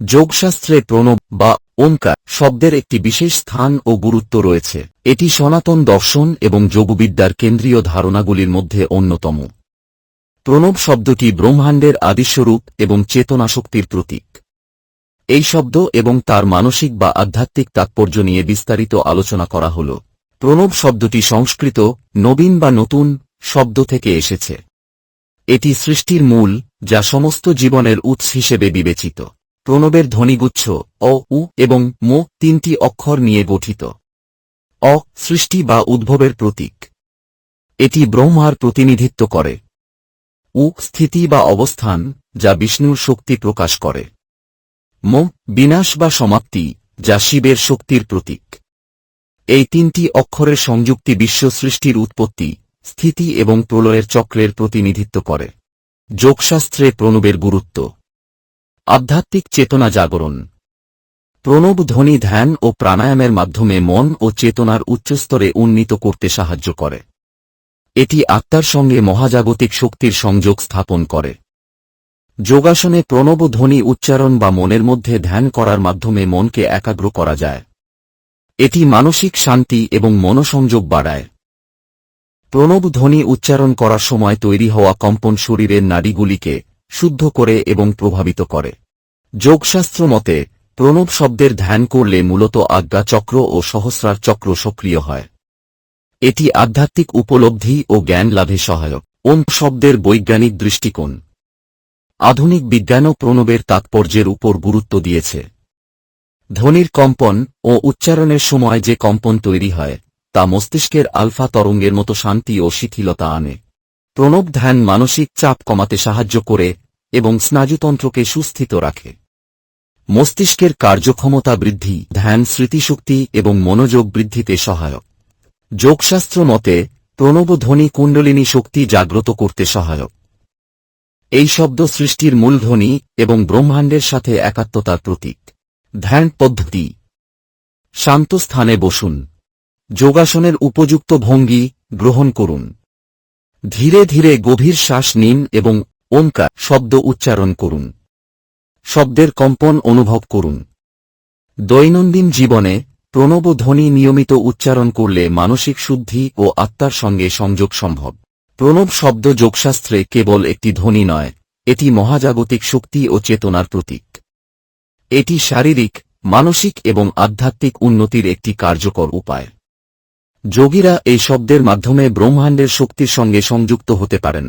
যোগশাস্ত্রে প্রণব বা ওঙ্কার শব্দের একটি বিশেষ স্থান ও গুরুত্ব রয়েছে। এটি সনাতন দর্শন এবং যোগবিদ্যার কেন্দ্রীয় ধারণাগুলির মধ্যে অন্যতম। প্রণব শব্দটি ব্রহ্মাণ্ডের আদিস্বরূপ এবং চেতনাশক্তির প্রতীক। এই শব্দ এবং তার মানসিক বা আধ্যাত্মিক তাৎপর্য নিয়ে বিস্তারিত আলোচনা করা হল। প্রণব শব্দটি সংস্কৃত, নবীন বা নতুন, শব্দ থেকে এসেছে। এটি সৃষ্টির মূল, যা সমস্ত জীবনের উৎস হিসেবে বিবেচিত। প্রণবের ধ্বনিগুচ্ছ, অ, উ, এবং মো তিনটি অক্ষর নিয়ে গঠিত। অ, সৃষ্টি বা উদ্ভবের প্রতীক। এটি ব্রহ্মার প্রতিনিধিত্ব করে। উ, স্থিতি বা অবস্থান, যা বিষ্ণুর শক্তি প্রকাশ করে। মো, বিনাশ বা সমাপ্তি, যা শিবের শক্তির প্রতীক। এই তিনটি অক্ষরের সংযুক্তি বিশ্ব সৃষ্টির উৎপত্তি, স্থিতি এবং প্রলয়ের চক্রের প্রতিনিধিত্ব করে। যোগশাস্ত্রে প্রণবের গুরুত্ব। আধ্যাত্মিক চেতনা জাগরণ। প্রণব ধ্বনি ধ্যান ও প্রাণায়ামের মাধ্যমে মন ও চেতনার উচ্চস্তরে উন্নীত করতে সাহায্য করে। এটি আত্মার সঙ্গে মহাজাগতিক শক্তির সংযোগ স্থাপন করে। যোগাসনে প্রণব ধ্বনি উচ্চারণ বা মনের মধ্যে ধ্যান করার মাধ্যমে মনকে একাগ্র করা যায়। এটি মানসিক শান্তি এবং মনসংযোগ বাড়ায়। প্রণব ধ্বনি উচ্চারণ করার সময় তৈরি হওয়া কম্পন শরীরের নাড়িগুলিকে শুদ্ধ করে এবং প্রভাবিত করে। যোগশাস্ত্র মতে, প্রণব শব্দের ধ্যান করলে মূলত আজ্ঞা চক্র ও সহস্রার চক্র সক্রিয় হয়। এটি আধ্যাত্মিক উপলব্ধি ও জ্ঞান লাভে সহায়ক। ওম শব্দের বৈজ্ঞানিক দৃষ্টিকোণ। আধুনিক বিজ্ঞানও প্রণবের তাৎপর্যের উপর গুরুত্ব দিয়েছে। ধ্বনির কম্পন ও উচ্চারণের সময় যে কম্পন তৈরি হয়, তা মস্তিষ্কের আলফা তরঙ্গের মতো শান্তি ও শিথিলতা আনে। প্রণব ধ্যান মানসিক চাপ কমাতে সাহায্য করে এবং স্নায়ুতন্ত্রকে সুস্থিত রাখে। মস্তিষ্কের কার্যক্ষমতা বৃদ্ধি, ধ্যান স্মৃতিশক্তি এবং মনোযোগ বৃদ্ধিতে সহায়ক। যোগশাস্ত্র মতে প্রণব ধ্বনি কুণ্ডলিনী শক্তি জাগ্রত করতে সহায়ক। এই শব্দ সৃষ্টির মূলধ্বনি এবং ব্রহ্মাণ্ডের সাথে একাত্মতার প্রতীক। ধ্যান পদ্ধতি। শান্ত স্থানে বসুন। যোগাসনের উপযুক্ত ভঙ্গি গ্রহণ করুন। ধীরে ধীরে গভীর শ্বাস নিন এবং ওঙ্কার শব্দ উচ্চারণ করুন। শব্দের কম্পন অনুভব করুন। দৈনন্দিন জীবনে, প্রণব ধ্বনি নিয়মিত উচ্চারণ করলে মানসিক শুদ্ধি ও আত্মার সঙ্গে সংযোগ সম্ভব। প্রণব শব্দ যোগশাস্ত্রে কেবল একটি ধ্বনি নয়, এটি মহাজাগতিক শক্তি ও চেতনার প্রতীক। এটি শারীরিক, মানসিক এবং আধ্যাত্মিক উন্নতির একটি কার্যকর উপায়। যোগীরা এই শব্দের মাধ্যমে ব্রহ্মাণ্ডের শক্তির সঙ্গে সংযুক্ত হতে পারেন।